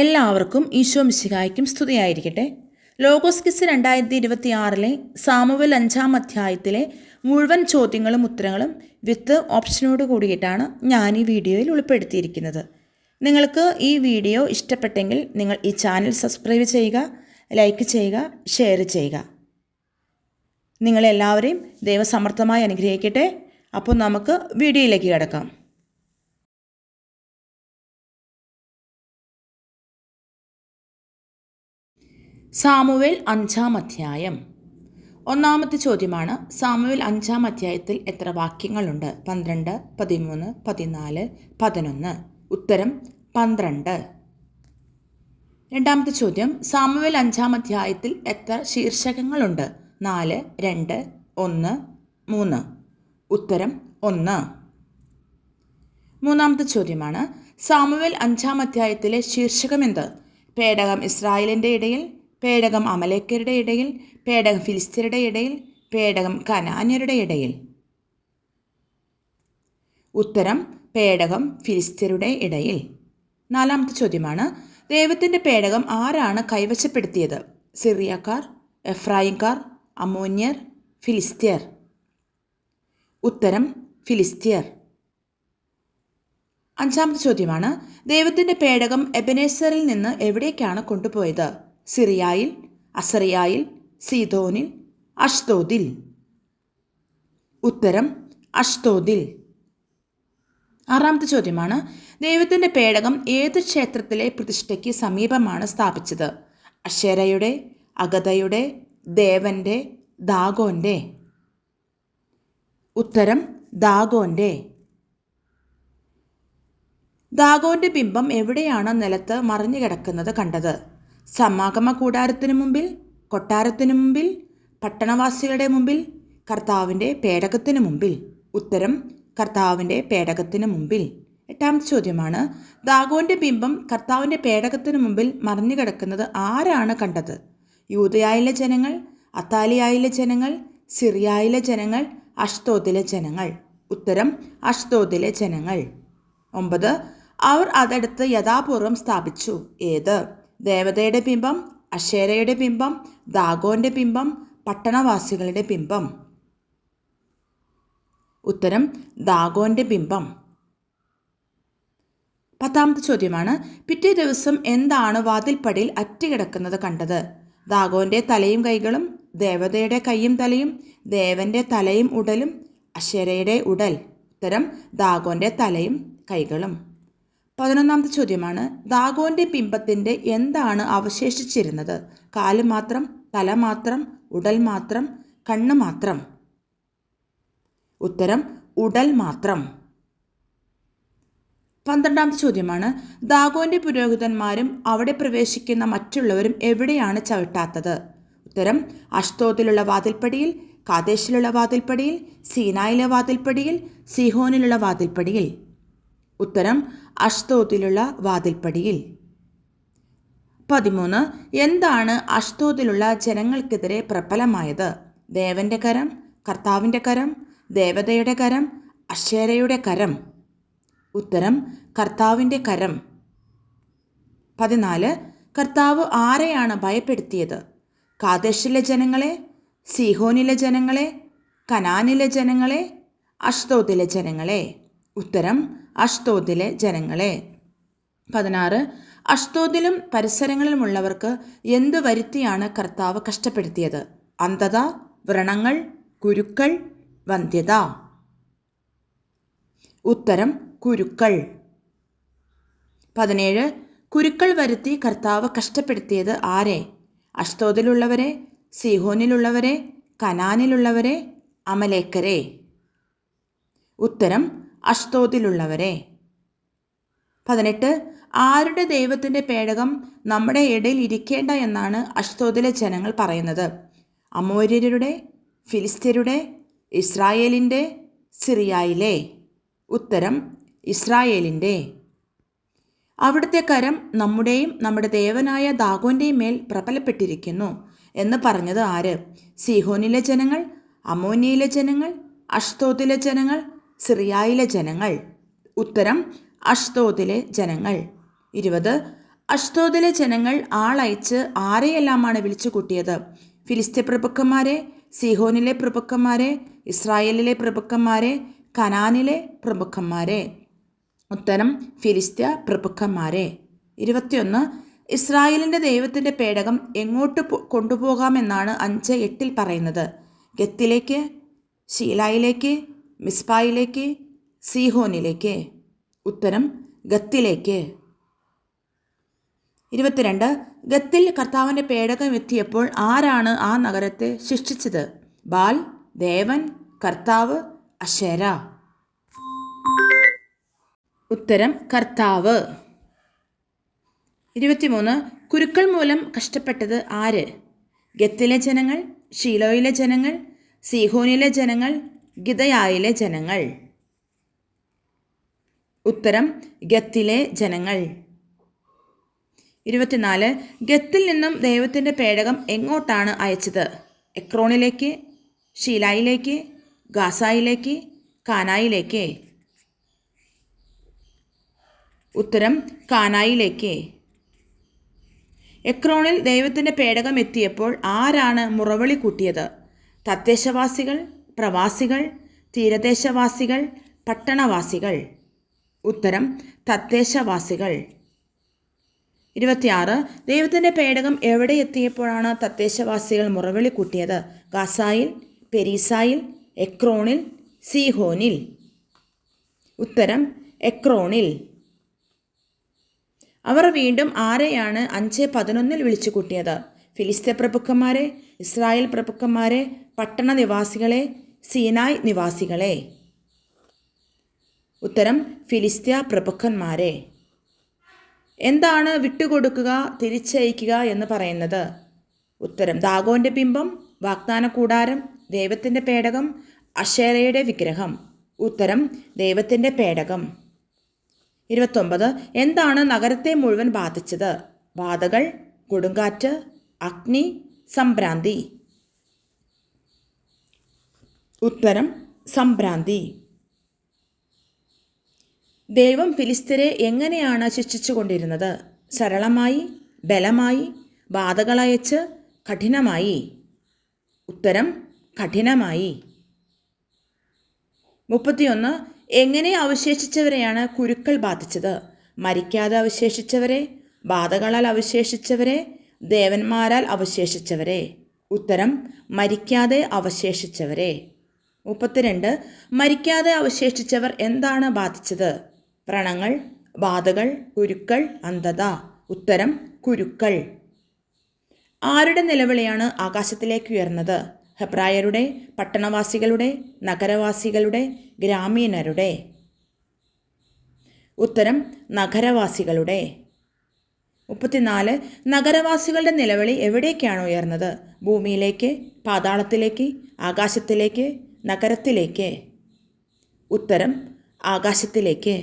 എല്ലാവർക്കും ഈശോ മിശിഹായ്ക്കും സ്തുതിയായിരിക്കട്ടെ. Logos kiss രണ്ടായിരത്തി ഇരുപത്തി ആറിലെ സാമുവൽ അഞ്ചാം അധ്യായത്തിലെ മുഴുവൻ ചോദ്യങ്ങളും ഉത്തരങ്ങളും വിത്ത് ഓപ്ഷനോട് കൂടിയിട്ടാണ് ഞാൻ ഈ വീഡിയോയിൽ ഉൾപ്പെടുത്തിയിരിക്കുന്നത്. നിങ്ങൾക്ക് ഈ വീഡിയോ ഇഷ്ടപ്പെട്ടെങ്കിൽ നിങ്ങൾ ഈ ചാനൽ സബ്സ്ക്രൈബ് ചെയ്യുക ലൈക്ക് ചെയ്യുക ഷെയർ ചെയ്യുക. നിങ്ങളെല്ലാവരെയും ദൈവസമർത്ഥമായി അനുഗ്രഹിക്കട്ടെ. അപ്പോൾ നമുക്ക് വീഡിയോയിലേക്ക് കിടക്കാം. സാമുവേൽ അഞ്ചാം അധ്യായം. ഒന്നാമത്തെ ചോദ്യമാണ് സാമുവേൽ അഞ്ചാം അധ്യായത്തിൽ എത്ര വാക്യങ്ങളുണ്ട്? പന്ത്രണ്ട് പതിമൂന്ന് പതിനാല് പതിനൊന്ന്. ഉത്തരം പന്ത്രണ്ട്. രണ്ടാമത്തെ ചോദ്യം സാമുവേൽ അഞ്ചാം അധ്യായത്തിൽ എത്ര ശീർഷകങ്ങളുണ്ട്? നാല് രണ്ട് ഒന്ന് മൂന്ന്. ഉത്തരം ഒന്ന്. മൂന്നാമത്തെ ചോദ്യമാണ് സാമുവേൽ അഞ്ചാം അധ്യായത്തിലെ ശീർഷകമെന്ത്? പേടകം ഇസ്രായേലിന്റെ ഇടയിൽ പേടകം അമലേക്കരുടെ ഇടയിൽ പേടകം ഫിലിസ്തീരുടെ ഇടയിൽ പേടകം കനാന്യരുടെ ഇടയിൽ. ഉത്തരം പേടകം ഫിലിസ്തീനരുടെ ഇടയിൽ. നാലാമത്തെ ചോദ്യമാണ് ദൈവത്തിന്റെ പേടകം ആരാണ് കൈവശപ്പെടുത്തിയത്? സിറിയക്കാർ എഫ്രായിംകാർ അമോന്യർ ഫിലിസ്തീർ ഉത്തരം ഫിലിസ്തീർ അഞ്ചാമത്തെ ചോദ്യമാണ് ദൈവത്തിന്റെ പേടകം എബനേസറിൽ നിന്ന് എവിടേക്കാണ് കൊണ്ടുപോയത്? സിറിയായിൽ അസറിയായിൽ സീതോനിൽ അഷ്തോദിൽ ഉത്തരം അഷ്തോദിൽ ആറാമത്തെ ചോദ്യമാണ് ദൈവത്തിന്റെ പേടകം ഏത് ക്ഷേത്രത്തിലെ പ്രതിഷ്ഠയ്ക്ക് സമീപമാണ് സ്ഥാപിച്ചത്? അക്ഷരയുടെ അഗതയുടെ ദേവന്റെ ദാഗോന്റെ ഉത്തരം ദാഗോന്റെ ദാഗോന്റെ ബിംബം എവിടെയാണ് നിലത്ത് മറിഞ്ഞു കിടക്കുന്നത് കണ്ടത്? സമാഗമ കൂടാരത്തിനു മുമ്പിൽ കൊട്ടാരത്തിനു മുമ്പിൽ പട്ടണവാസികളുടെ മുമ്പിൽ കർത്താവിന്റെ പേടകത്തിനു മുമ്പിൽ. ഉത്തരം കർത്താവിന്റെ പേടകത്തിനു മുമ്പിൽ. എട്ടാമത്തെ ചോദ്യമാണ് ദാഗോന്റെ ബിംബം കർത്താവിന്റെ പേടകത്തിനു മുമ്പിൽ മറിഞ്ഞു കിടക്കുന്നത് ആരാണ് കണ്ടത്? യൂതയായിലെ ജനങ്ങൾ അത്താലിയായിലെ ജനങ്ങൾ സിറിയായിലെ ജനങ്ങൾ അഷ്തോദിലെ ജനങ്ങൾ. ഉത്തരം അഷ്തോദിലെ ജനങ്ങൾ. ഒമ്പത് അവർ അതെടുത്ത് യഥാപൂർവം സ്ഥാപിച്ചു. ഏത്? ദേവതയുടെ ബിംബം അക്ഷേരയുടെ ബിംബം ദാഗോന്റെ ബിംബം പട്ടണവാസികളുടെ ബിംബം ഉത്തരം ദാഗോന്റെ ബിംബം പത്താമത്തെ ചോദ്യമാണ് പിറ്റേ ദിവസം എന്താണ് വാതിൽപ്പടിയിൽ അറ്റുകിടക്കുന്നത് കണ്ടത്? ദാഗോന്റെ തലയും കൈകളും ദേവതയുടെ കൈയും തലയും ദേവന്റെ തലയും ഉടലും അക്ഷരയുടെ ഉടൽ. ഉത്തരം ദാഗോന്റെ തലയും കൈകളും. പതിനൊന്നാമത്തെ ചോദ്യമാണ് ദാഗോന്റെ ബിംബത്തിന്റെ എന്താണ് അവശേഷിച്ചിരുന്നത്? കാൽ മാത്രം തല മാത്രം ഉടൽ മാത്രം കണ്ണ് മാത്രം. ഉത്തരം ഉടൽ മാത്രം. പന്ത്രണ്ടാമത്തെ ചോദ്യമാണ് ദാഗോന്റെ പുരോഹിതന്മാരും അവിടെ പ്രവേശിക്കുന്ന മറ്റുള്ളവരും എവിടെയാണ് ചവിട്ടാത്തത്? ഉത്തരം അഷ്തോത്തിലുള്ള വാതിൽപ്പടിയിൽ കാതേശിലുള്ള വാതിൽപ്പടിയിൽ സീനായിലെ വാതിൽപ്പടിയിൽ സിഹോനിലുള്ള വാതിൽപ്പടിയിൽ. ഉത്തരം അഷ്തോത്തിലുള്ള വാതിൽപ്പടിയിൽ. പതിമൂന്ന് എന്താണ് അഷ്തോത്തിലുള്ള ജനങ്ങൾക്കെതിരെ പ്രബലമായത്? ദേവന്റെ കരം കർത്താവിന്റെ കരം ദേവതയുടെ കരം അക്ഷേരയുടെ കരം. ഉത്തരം കർത്താവിന്റെ കരം. പതിനാല് കർത്താവ് ആരെയാണ് ഭയപ്പെടുത്തിയത്? കാദേശിലെ ജനങ്ങളെ സിഹോനിലെ ജനങ്ങളെ കനാനിലെ ജനങ്ങളെ അഷ്തോത്തിലെ ജനങ്ങളെ. ഉത്തരം അഷ്തോദിലെ ജനങ്ങളെ. പതിനാറ്. അഷ്തോദിലും പരിസരങ്ങളിലുമുള്ളവർക്ക് എന്തു വരുത്തിയാണ് കർത്താവ് കഷ്ടപ്പെടുത്തിയത്? അന്ധത വ്രണങ്ങൾ കുരുക്കൾ വന്ധ്യത. ഉത്തരം കുരുക്കൾ. പതിനേഴ്. കുരുക്കൾ വരുത്തി കർത്താവ് കഷ്ടപ്പെടുത്തിയത് ആരെ? അഷ്തോദിലുള്ളവരെ സിഹോനിലുള്ളവരെ കനാനിലുള്ളവരെ അമലേക്കരെ. ഉത്തരം അഷ്തോത്തിലുള്ളവരെ. പതിനെട്ട് ആരുടെ ദൈവത്തിന്റെ പേടകം നമ്മുടെ ഇടയിൽ ഇരിക്കേണ്ട എന്നാണ് അഷ്തോതിലെ ജനങ്ങൾ പറയുന്നത്. അമോര്യരുടെ ഫിലിസ്തീരുടെ ഇസ്രായേലിന്റെ സിറിയയിലെ. ഉത്തരം ഇസ്രായേലിന്റെ അവിടുത്തെ കരം നമ്മുടെയും നമ്മുടെ ദേവനായ ദാഗോന്റെയും മേൽ പ്രബലപ്പെട്ടിരിക്കുന്നു എന്ന് പറഞ്ഞത് ആര്? സിഹോനിലെ ജനങ്ങൾ അമോനിയിലെ ജനങ്ങൾ അഷ്തോത്തിലെ ജനങ്ങൾ സിറിയായിലെ ജനങ്ങൾ. ഉത്തരം അഷ്തോദിലെ ജനങ്ങൾ. ഇരുപത് അഷ്തോദിലെ ജനങ്ങൾ ആളയച്ച് ആരെയെല്ലാമാണ് വിളിച്ചു കൂട്ടിയത് ഫിലിസ്തീൻ പ്രഭുക്കന്മാരെ സിഹോനിലെ പ്രഭുക്കന്മാരെ ഇസ്രായേലിലെ പ്രഭുക്കന്മാരെ കനാനിലെ പ്രഭുക്കന്മാരെ. ഉത്തരം ഫിലിസ്ത്യ പ്രഭുക്കന്മാരെ. ഇരുപത്തിയൊന്ന് ഇസ്രായേലിന്റെ ദൈവത്തിന്റെ പേടകം എങ്ങോട്ട് കൊണ്ടുപോകാമെന്നാണ് അഞ്ച് എട്ടിൽ പറയുന്നത്. ഗത്തിലേക്ക് ഷീലായിലേക്ക് മിസ്പായിലേക്ക് സീഹോനിലേക്ക്. ഉത്തരം ഗത്തിലേക്ക്. ഇരുപത്തിരണ്ട് ഗത്തിൽ കർത്താവിന്റെ പേടകം എത്തിയപ്പോൾ ആരാണ് ആ നഗരത്തെ ശിക്ഷിച്ചത്? ബാൽ ദേവൻ കർത്താവ് അശേര. ഉത്തരം കർത്താവ്. ഇരുപത്തിമൂന്ന് കുരുക്കൾ മൂലം കഷ്ടപ്പെട്ടത് ആര്? ഗത്തിലെ ജനങ്ങൾ ഷീലോയിലെ ജനങ്ങൾ സീഹോനിലെ ജനങ്ങൾ ഗിതയായിലെ ജനങ്ങൾ. ഉത്തരം ഗത്തിലെ ജനങ്ങൾ. ഇരുപത്തിനാല് ഗത്തിൽ നിന്നും ദൈവത്തിന്റെ പേടകം എങ്ങോട്ടാണ് അയച്ചത്? എക്രോണിലേക്ക് ഷീലായിലേക്ക് ഗാസായിലേക്ക് കാനായിലേക്ക്. ഉത്തരം കാനായിലേക്ക്. എക്രോണിൽ ദൈവത്തിന്റെ പേടകം എത്തിയപ്പോൾ ആരാണ് മുറവിളി കൂട്ടിയത്? തദ്ദേശവാസികൾ പ്രവാസികൾ തീരദേശവാസികൾ പട്ടണവാസികൾ. ഉത്തരം തദ്ദേശവാസികൾ. ഇരുപത്തിയാറ് ദൈവത്തിന്റെ പേടകം എവിടെ എത്തിയപ്പോഴാണ് തദ്ദേശവാസികൾ മുറവിളി കൂട്ടിയത്? ഗാസായിൽ പെരീസായിൽ എക്രോണിൽ സീഹോനിൽ. ഉത്തരം എക്രോണിൽ. അവർ വീണ്ടും ആരെയാണ് അഞ്ച് പതിനൊന്നിൽ വിളിച്ചു കൂട്ടിയത്? ഫിലിസ്തീൻ പ്രഭുക്കന്മാരെ ഇസ്രായേൽ പ്രഭുക്കന്മാരെ പട്ടണ നിവാസികളെ സീനായ് നിവാസികളെ. ഉത്തരം ഫിലിസ്ത്യ പ്രഭുക്കന്മാരെ. എന്താണ് വിട്ടുകൊടുക്കുക തിരിച്ചയക്കുക എന്ന് പറയുന്നത്? ഉത്തരം ദാഗോന്റെ ബിംബം വാഗ്ദാന കൂടാരം ദൈവത്തിന്റെ പേടകം അഷേരയുടെ വിഗ്രഹം. ഉത്തരം ദൈവത്തിന്റെ പേടകം. ഇരുപത്തൊമ്പത് എന്താണ് നഗരത്തെ മുഴുവൻ ബാധിച്ചത്? ബാധകൾ കൊടുങ്കാറ്റ് അഗ്നി സംഭ്രാന്തി. ഉത്തരം സംഭ്രാന്തി. ദൈവം ഫിലിസ്തരെ എങ്ങനെയാണ് ശിക്ഷിച്ചുകൊണ്ടിരുന്നത്? സരളമായി ബലമായി ബാധകളയച്ച് കഠിനമായി. ഉത്തരം കഠിനമായി. മുപ്പത്തിയൊന്ന് എങ്ങനെ അവശേഷിച്ചവരെയാണ് കുരുക്കൾ ബാധിച്ചത്? മരിക്കാതെ അവശേഷിച്ചവരെ ബാധകളാൽ അവശേഷിച്ചവരെ ദേവന്മാരാൽ അവശേഷിച്ചവരെ. ഉത്തരം മരിക്കാതെ അവശേഷിച്ചവരെ. മുപ്പത്തിരണ്ട്. മരിക്കാതെ അവശേഷിച്ചവർ എന്താണ് ബാധിച്ചത്? വ്രണങ്ങൾ ബാധകൾ കുരുക്കൾ അന്ധത. ഉത്തരം കുരുക്കൾ. ആരുടെ നിലവിളിയാണ് ആകാശത്തിലേക്ക് ഉയർന്നത്? ഹെബ്രായരുടെ പട്ടണവാസികളുടെ നഗരവാസികളുടെ ഗ്രാമീണരുടെ. ഉത്തരം നഗരവാസികളുടെ. മുപ്പത്തിനാല്. നഗരവാസികളുടെ നിലവിളി എവിടേക്കാണ് ഉയർന്നത്? ഭൂമിയിലേക്ക് പാതാളത്തിലേക്ക് ആകാശത്തിലേക്ക് നഗരത്തിലേക്ക് ഉത്തരം ആകാശത്തിലേക്ക്